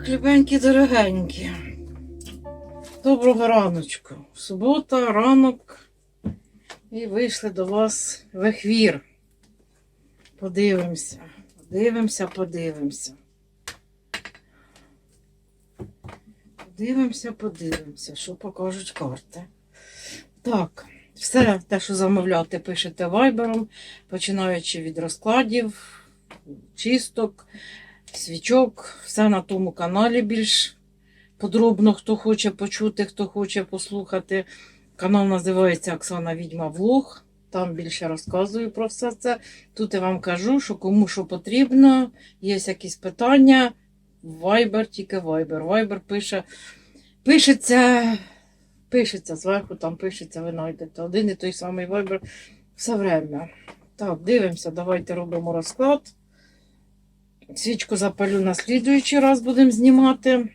Так, любенькі, дорогенькі. Доброго раночку. Субота, ранок. І вийшли до вас в ехвір. Подивимося. Подивимося, подивимося. Подивимося, подивимося, що покажуть карти. Так, все те, що замовляти, пишете вайбером, починаючи від розкладів, чисток, свічок, все на тому каналі більш подробно, хто хоче почути, хто хоче послухати. Канал називається Оксана Відьма Влог. Там більше розказую про все це. Тут я вам кажу, що кому що потрібно, є якісь питання. Viber, тільки Viber. Viber пише, пишеться, пишеться зверху, там пишеться, ви знайдете. Один і той самий Viber все время. Так, дивимося, давайте робимо розклад. Свічку запалю на слідуючий раз будемо знімати.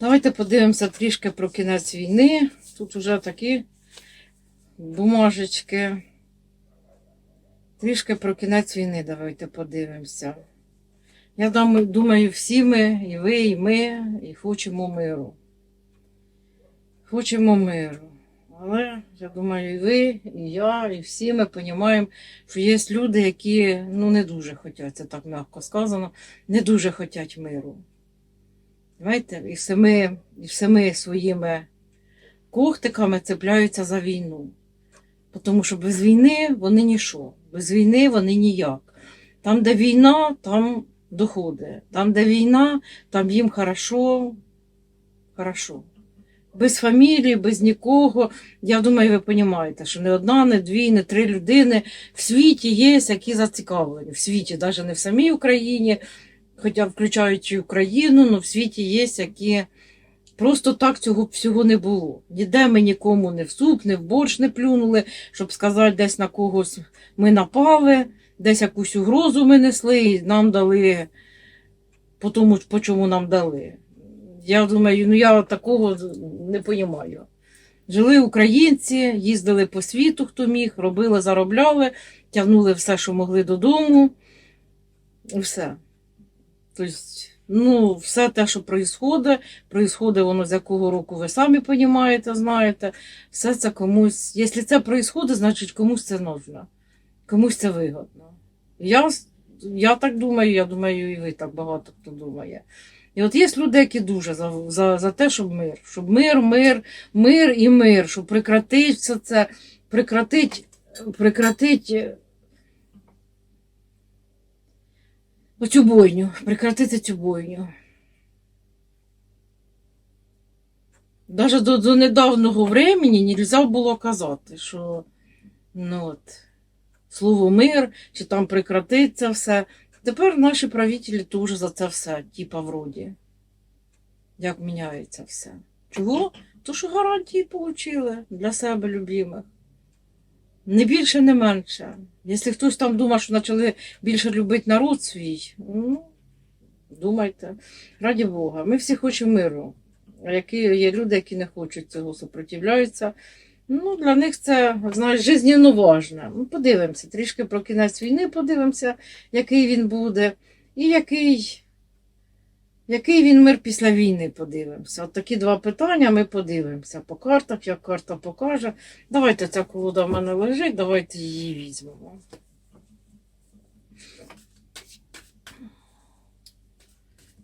Давайте подивимося трішки про кінець війни. Тут вже такі бумажечки. Трішки про кінець війни давайте подивимося. Я думаю, всі ми, і ви, і ми, і хочемо миру. Хочемо миру. Але я думаю, і ви, і я, і всі ми розуміємо, що є люди, які ну, не дуже хочуть, це так м'яко сказано, не дуже хочуть миру. Знаєте, і всіми, і всіми своїми когтиками цепляються за війну. Тому що без війни вони ніщо. Без війни вони ніяк. Там, де війна, там доходи. Там, де війна, там їм хорошо. Хорошо. Без фамілії, без нікого. Я думаю, ви розумієте, що не одна, не дві, не три людини в світі є, які зацікавлені. В світі, навіть не в самій Україні, хоча включаючи Україну, але в світі є, які просто так цього всього не було. Ніде ми нікому не в суп, не в борщ не плюнули, щоб сказати, десь на когось ми напали, десь якусь угрозу ми несли і нам дали по тому, по чому нам дали. Я думаю, ну я такого не розумію. Жили українці, їздили по світу, хто міг, робили, заробляли, тягнули все, що могли додому. І все. Тобто, ну, все те, що відбувається, відбувається воно з якого року ви самі розумієте, знаєте. Все це комусь. Якщо це відбувається, значить комусь це нужно. Комусь це вигодно. Я, я так думаю, я думаю, і ви так багато хто думає. І от є люди, які дуже за, за, за те, щоб мир. Щоб мир, мир, мир і мир, щоб прекратити все це, прекратить, прекратить е, оцю бойню, прекратити цю бойню. Навіть до, до недавнього времени не можна було казати, що ну, от, слово мир, чи там прекратиться все. Тепер наші правителі теж за це все, типа вроді. Як міняється все. Чого? То що гарантії отримали для себе любимих. Не більше, не менше. Якщо хтось там думає, що почали більше любити народ свій, ну, думайте, раді Бога. Ми всі хочемо миру. А які є люди, які не хочуть цього, супротивляються. Ну, для них це, знаєш, жизненно важне. Ну, подивимося, трішки про кінець війни подивимося, який він буде, і який, який він мир після війни подивимося. От такі два питання ми подивимося по картах, як карта покаже. Давайте ця колода в мене лежить, давайте її візьмемо.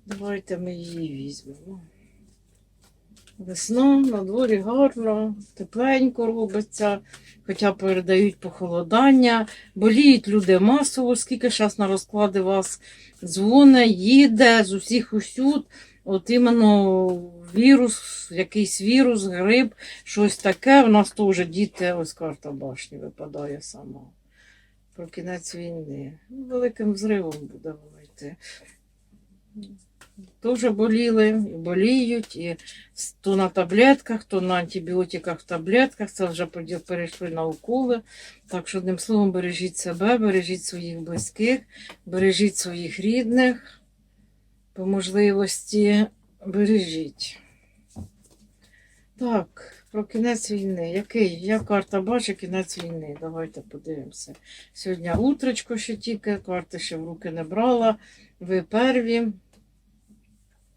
Давайте ми її візьмемо. Весна, на дворі гарно, тепленько робиться, хоча передають похолодання. Боліють люди масово, скільки зараз на розклади вас дзвоне, їде з усіх усюд. От іменно вірус, якийсь вірус, грип, щось таке. У нас теж діти, ось карта башні випадає сама. Про кінець війни. Великим взривом буде воно Теж боліли, боліють, і то на таблетках, то на антибіотиках в таблетках. Це вже перейшли на уколи. Так що, одним словом, бережіть себе, бережіть своїх близьких, бережіть своїх рідних. По можливості бережіть. Так, про кінець війни. Який? Я карта бачу кінець війни. Давайте подивимося. Сьогодні утречко ще тільки, карти ще в руки не брала. Ви перві.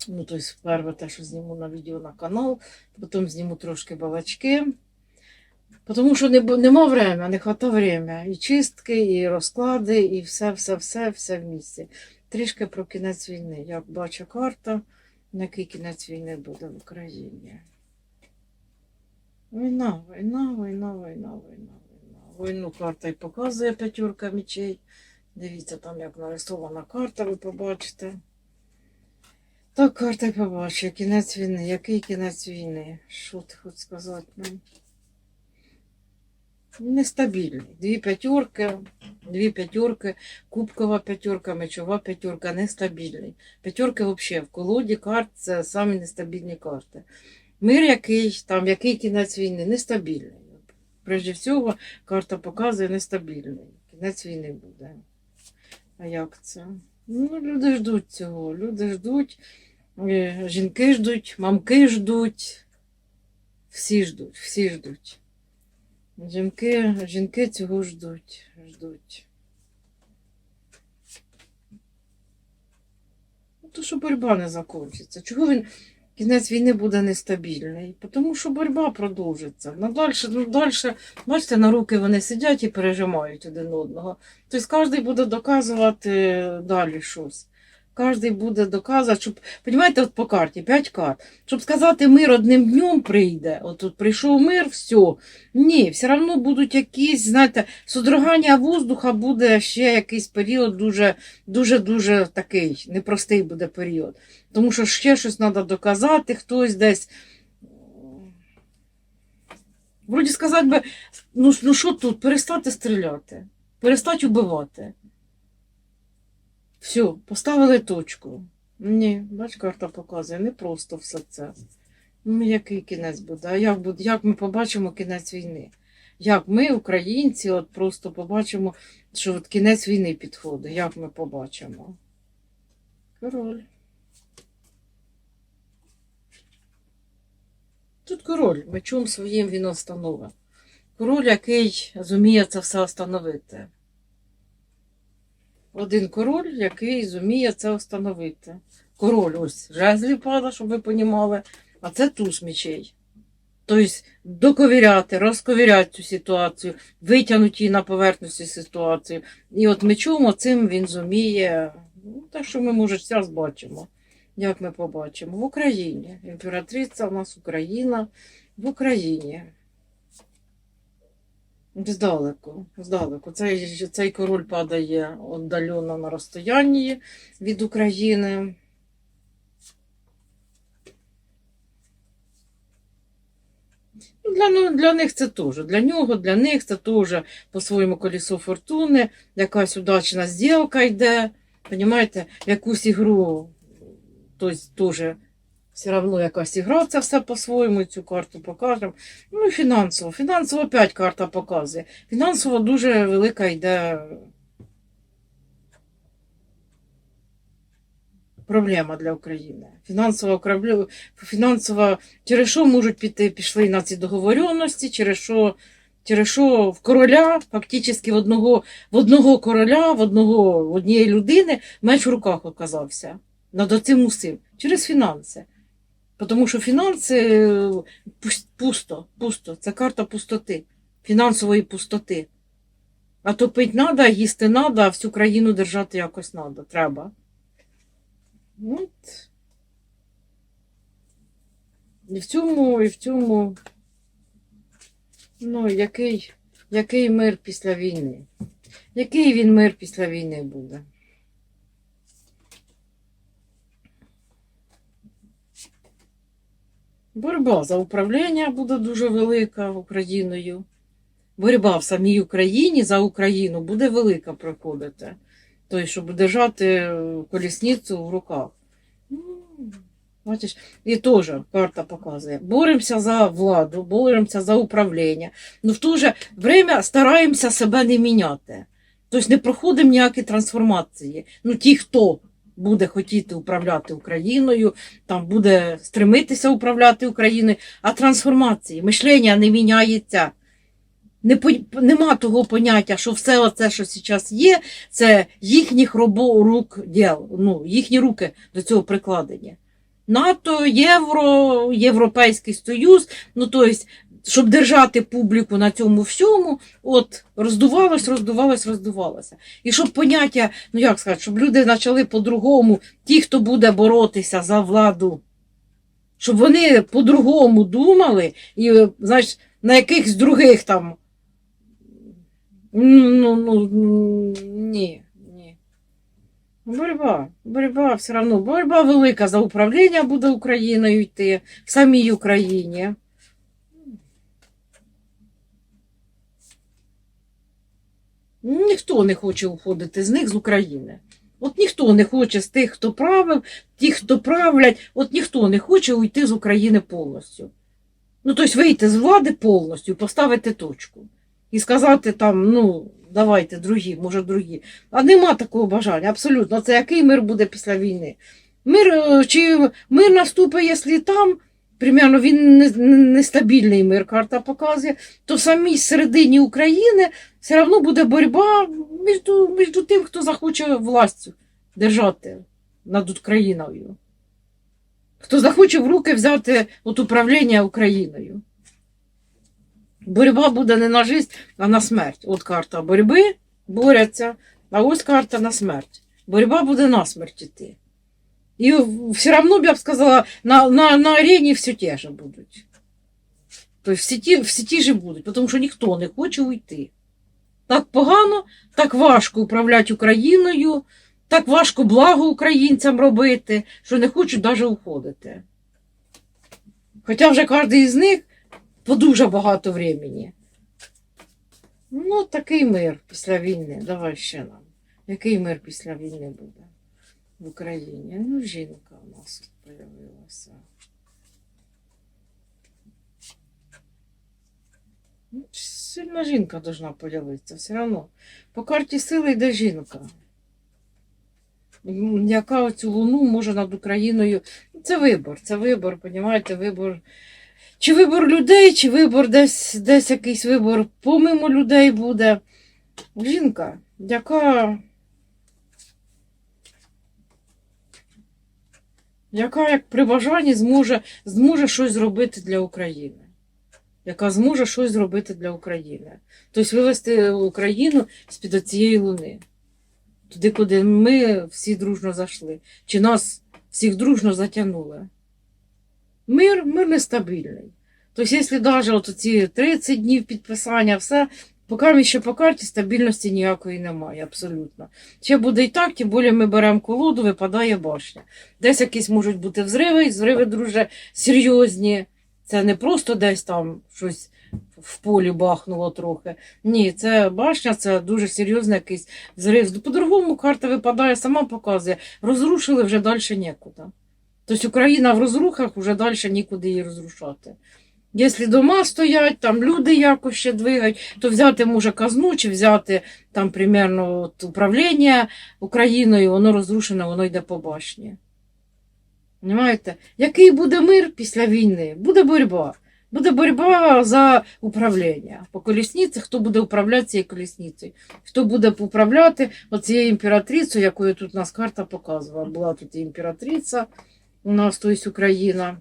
Ну, тобто, перше те, що зніму на відео на канал, потім зніму трошки балачки. Тому що не, нема времени, не хвата время. І чистки, і розклади, і все, все, все, все в місці. Трішки про кінець війни. Як бачу карта, на який кінець війни буде в Україні. Війна, війна, війна, війна, війна, війна. Війну карта і показує п'ятірка мечей. Дивіться, там як нарисована карта, ви побачите. Так, карта побачу. Кінець війни. Який кінець війни? Що ти хочеш сказати нам? Нестабільний. Дві п'ятірки, дві п'ятірки, кубкова п'ятірка, мечова п'ятірка, нестабільний. П'ятірки взагалі в колоді карт це самі нестабільні карти. Мир який, там який кінець війни, нестабільний. Прежде всього, карта показує нестабільний. Кінець війни буде. А як це? Ну, люди ждуть цього. Люди ждуть, жінки ждуть, мамки ждуть. Всі ждуть, всі ждуть. Жінки, жінки цього ждуть, ждуть. Ну, То, що боротьба не закінчиться. Чого він кінець війни буде нестабільний? Тому що боротьба продовжиться. Ну, далі, ну, далі, бачите, на руки вони сидять і пережимають один одного. Тобто кожен буде доказувати далі щось. Кожен буде доказувати, щоб, розумієте, от по карті, 5 карт. Щоб сказати, мир одним днем прийде, от тут прийшов мир, все. Ні, все одно будуть якісь, знаєте, содрогання воздуха буде ще якийсь період дуже, дуже, дуже такий непростий буде період. Тому що ще щось треба доказати, хтось десь. Вроді сказати би, ну, ну що тут, перестати стріляти, перестати вбивати. Все, поставили точку. Ні, бач, карта показує, не просто все це. Ну, який кінець буде? А як, буде, як ми побачимо кінець війни? Як ми, українці, от просто побачимо, що от кінець війни підходить. Як ми побачимо? Король. Тут король, мечом своїм він остановив. Король, який зуміє це все остановити. Один король, який зуміє це встановити. Король ось жезлі пада, щоб ви понімали, а це туз мечей. Тобто доковіряти, розковіряти цю ситуацію, витягнути її на поверхню цю ситуацію. І от мечом оцим він зуміє. Ну, так що ми, може, зараз бачимо. Як ми побачимо? В Україні. Імператриця у нас Україна в Україні. Здалеку, здалеку. Цей, цей король падає віддалено на розстоянні від України. Для, ну, для них це теж. Для нього, для них це теж по-своєму колесо фортуни, якась удачна зділка йде. Понімаєте, якусь ігру, тобто теж все одно якась ігра, це все по-своєму цю карту покажемо. Ну і фінансово. Фінансово опять карта показує. Фінансово дуже велика йде проблема для України. Фінансова, краблю- фінансова через що можуть піти, пішли на ці договоренності, через що, через що в короля, фактично в одного, в одного короля, в одного, в однієї людини меч в руках оказався. Над оцим усім. Через фінанси. Тому що фінанси е, пусто, пусто. Це карта пустоти, фінансової пустоти. А то пить треба, їсти треба, а всю країну держати якось треба. Треба. От. І в цьому, і в цьому. Ну, який, який мир після війни? Який він мир після війни буде? Боротьба за управління буде дуже велика Україною. Боротьба в самій Україні за Україну буде велика проходити. Тобто, щоб держати е, колісницю в руках. Ну, Бачиш, і теж карта показує. Боремося за владу, боремося за управління. Ну в то же время стараємося себе не міняти. Тобто не проходимо ніякі трансформації. Ну, ті, хто буде хотіти управляти Україною, там буде стремитися управляти Україною, а трансформації, мишлення не міняється. Не, нема того поняття, що все оце, що зараз є, це їхніх робо, рук діл, ну, їхні руки до цього прикладені. НАТО, Євро, Європейський Союз, ну тобто, щоб держати публіку на цьому всьому, от роздувалось, роздувалось, роздувалося. І щоб поняття, ну як сказати, щоб люди почали по-другому, ті, хто буде боротися за владу, щоб вони по-другому думали, і, знаєш, на якихось других там. Ну, ну, ну, ні, ні. Боротьба, боротьба все одно. Боротьба велика за управління буде Україною йти в самій Україні. Ніхто не хоче уходити з них з України. От ніхто не хоче з тих, хто правив, ті, хто правлять, от ніхто не хоче уйти з України повністю. Ну, тобто вийти з влади повністю, поставити точку. І сказати там, ну, давайте, другі, може, другі. А нема такого бажання, абсолютно. Це який мир буде після війни? Мир, е, чи мир наступить, якщо там, примерно, він не- не- нестабільний мир, карта показує, то в самій середині України все одно буде боротьба між, між тим, хто захоче власть держати над Україною. Хто захоче в руки взяти от управління Україною. Боротьба буде не на життя, а на смерть. От карта боротьби борються, а ось карта на смерть. Боротьба буде на смерть іти. І все одно я б сказала, на, на, на арені все те же будуть. Тобто всі ті, всі ті же будуть, тому що ніхто не хоче уйти. Так погано, так важко управляти Україною, так важко благо українцям робити, що не хочуть навіть уходити. Хоча вже кожен із них по дуже багато времени. Ну, такий мир після війни. Давай ще нам. Який мир після війни буде в Україні? Ну, жінка у нас тут появилася. Ну, Сильна жінка должна появитися, все одно. По карті сили йде жінка. Яка оцю луну може над Україною. Це вибор, це вибор, понімаєте, вибор. Чи вибор людей, чи вибор десь, десь якийсь вибор помимо людей буде. Жінка, яка. Яка, як при бажанні, зможе, зможе щось зробити для України. Яка зможе щось зробити для України. Тобто вивести Україну з-під цієї луни. Туди, куди ми всі дружно зайшли. Чи нас всіх дружно затягнули. Мир, мир нестабільний. Тобто, якщо навіть ці 30 днів підписання, все, поки ще по карті стабільності ніякої немає, абсолютно. Ще буде і так, тим більше ми беремо колоду, випадає башня. Десь якісь можуть бути взриви, і взриви дуже серйозні. Це не просто десь там щось в полі бахнуло трохи. Ні, це башня, це дуже серйозний якийсь взрив. По-другому карта випадає, сама показує. Розрушили вже далі нікуди. Тобто Україна в розрухах вже далі нікуди її розрушати. Якщо дома стоять, там люди якось ще двигають, то взяти може казну чи взяти там примерно от, управління Україною, воно розрушене, воно йде по башні. Понимаєте? Який буде мир після війни? Буде боротьба. Буде боротьба за управління. По колісниці, хто буде управляти цією колісницею, хто буде управляти оцією імператрицею, якою тут нас карта показувала. Була тут імператриця у нас, тобто Україна.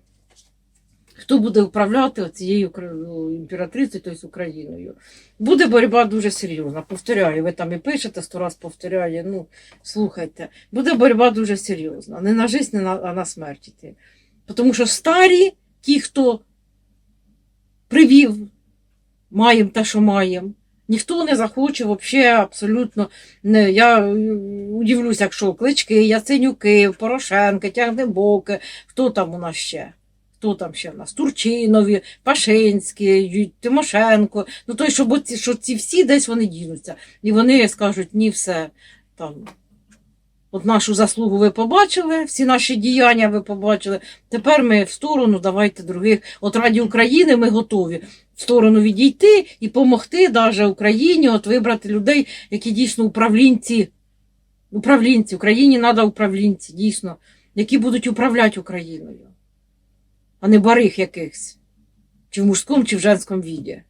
Хто буде управляти оцією Укра- імператрицею, тобто Україною? Буде боротьба дуже серйозна. Повторяю, ви там і пишете, сто раз повторяє. Ну, слухайте, буде боротьба дуже серйозна. Не на життя, не на, а на смерть іти. Тому що старі, ті, хто привів, маємо те, що маємо. Ніхто не захоче взагалі абсолютно. Не, я е, удивлюся, якщо клички, Яценюки, Порошенко, Тягнебоки, хто там у нас ще? Хто там ще в нас? Турчинові, Пашинські, Тимошенко. Ну той, що, бо ці, що ці всі десь вони дінуться. І вони скажуть, ні, все там. От нашу заслугу ви побачили, всі наші діяння ви побачили. Тепер ми в сторону, давайте других. От раді України ми готові в сторону відійти і допомогти даже Україні от вибрати людей, які дійсно управлінці. Управлінці. Україні треба управлінці, дійсно, які будуть управляти Україною, а не барих якихось. Чи в мужському, чи в женському віді.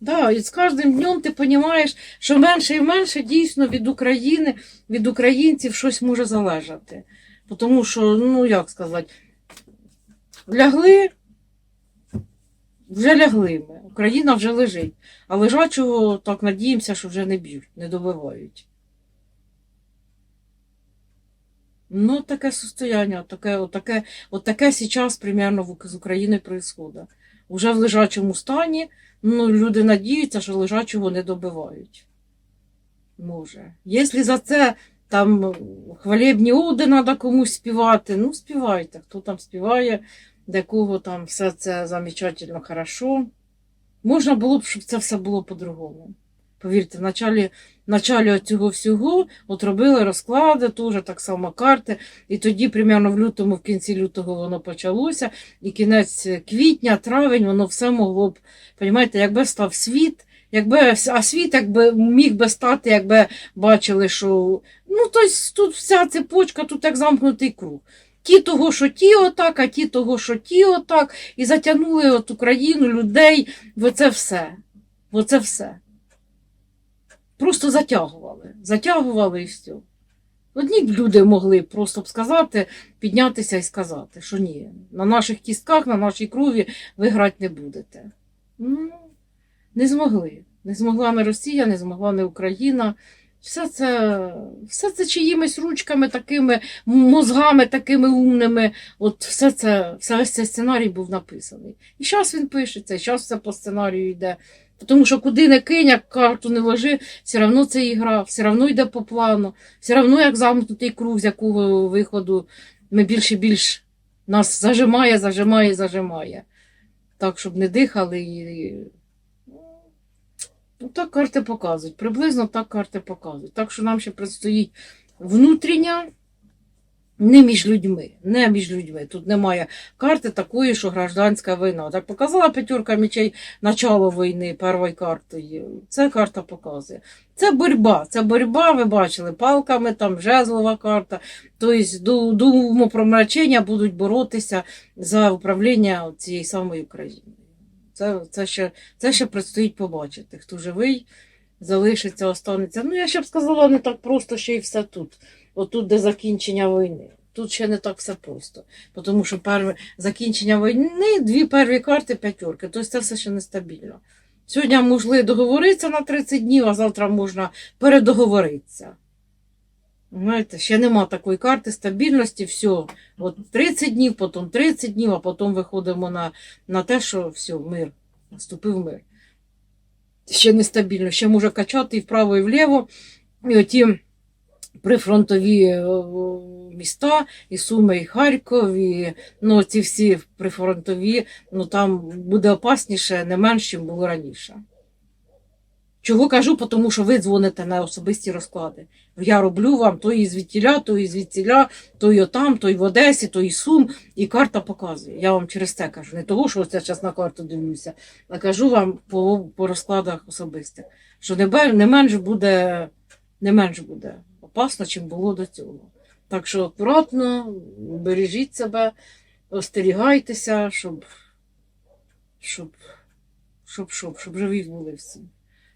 Да, і з кожним днем ти розумієш, що менше і менше дійсно від України, від українців щось може залежати. Тому що, ну як сказати, лягли, вже лягли ми. Україна вже лежить. А лежачого так надіємося, що вже не б'ють, не добивають. Ну, таке состояние, таке, отаке, отаке зараз примерно з Україною відбувається. Уже в лежачому стані, ну, люди надіються, що лежачого не добивають. Може. Якщо за це там хвалебні оди треба комусь співати, ну співайте. Хто там співає, для кого там все це замечательно, хорошо. Можна було б, щоб це все було по-другому. Повірте, в началі, в началі цього всього от робили розклади, теж так само карти. І тоді, примерно в лютому, в кінці лютого воно почалося, і кінець квітня, травень, воно все могло б, розумієте, якби став світ, якби, а світ якби міг би стати, якби бачили, що ну, тобто тут вся цепочка, тут як замкнутий круг. Ті того, що ті отак, а ті того, що ті отак, і затягнули от Україну, людей, оце все. Оце все. Просто затягували. Затягували і все. Одні б люди могли просто б сказати, піднятися і сказати, що ні, на наших кістках, на нашій крові ви грати не будете. Ну, не змогли. Не змогла не Росія, не змогла не Україна. Все це, все це чиїмись ручками, такими мозгами, такими умними. От все це, все весь цей сценарій був написаний. І зараз він пишеться, і зараз все по сценарію йде. Тому що куди не кинь, як карту не ложи, все одно це ігра, все одно йде по плану, все одно як замкнутий круг, з якого виходу ми більше і більш нас зажимає, зажимає, зажимає. Так, щоб не дихали і. Ну, так карти показують. Приблизно так карти показують. Так що нам ще предстоїть внутрішня, не між людьми. Не між людьми. Тут немає карти такої, що гражданська війна. Так показала п'ятерка мечей начало війни першої карти. Це карта показує. Це боротьба. Це боротьба, ви бачили, палками, там жезлова карта. Тобто до, до умопромрачення будуть боротися за управління цієї самої України. Це, це, ще, це ще предстоїть побачити. Хто живий, залишиться, останеться. Ну, я ще б сказала, не так просто, ще й все тут. Отут, де закінчення війни. Тут ще не так все просто. Тому що перше закінчення війни, дві перві карти, п'ятерки. Тобто це все ще нестабільно. Сьогодні могли договоритися на 30 днів, а завтра можна передоговоритися. Знаєте, ще нема такої карти стабільності, все. От 30 днів, потім 30 днів, а потім виходимо на, на те, що все, мир, наступив мир. Ще нестабільно, ще може качати і вправо, і вліво. І оті прифронтові е, міста, і Суми, і Харків, і ну, ці всі прифронтові, ну там буде опасніше не менш, ніж було раніше. Чого кажу, тому що ви дзвоните на особисті розклади. Я роблю вам то і звідтіля, то і звідтіля, то і отам, то і в Одесі, то і Сум, і карта показує. Я вам через це кажу. Не того, що я зараз на карту дивлюся, а кажу вам по, по розкладах особистих, що не менш буде, не менш буде опасно, чим було до цього. Так що акуратно, бережіть себе, остерігайтеся, щоб, щоб, щоб, щоб, щоб живі були всі.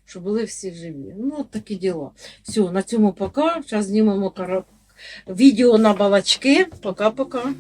Щоб були всі живі. Ну, такі діла. Все, на цьому пока. Зараз знімемо відео на балачки. Пока-пока.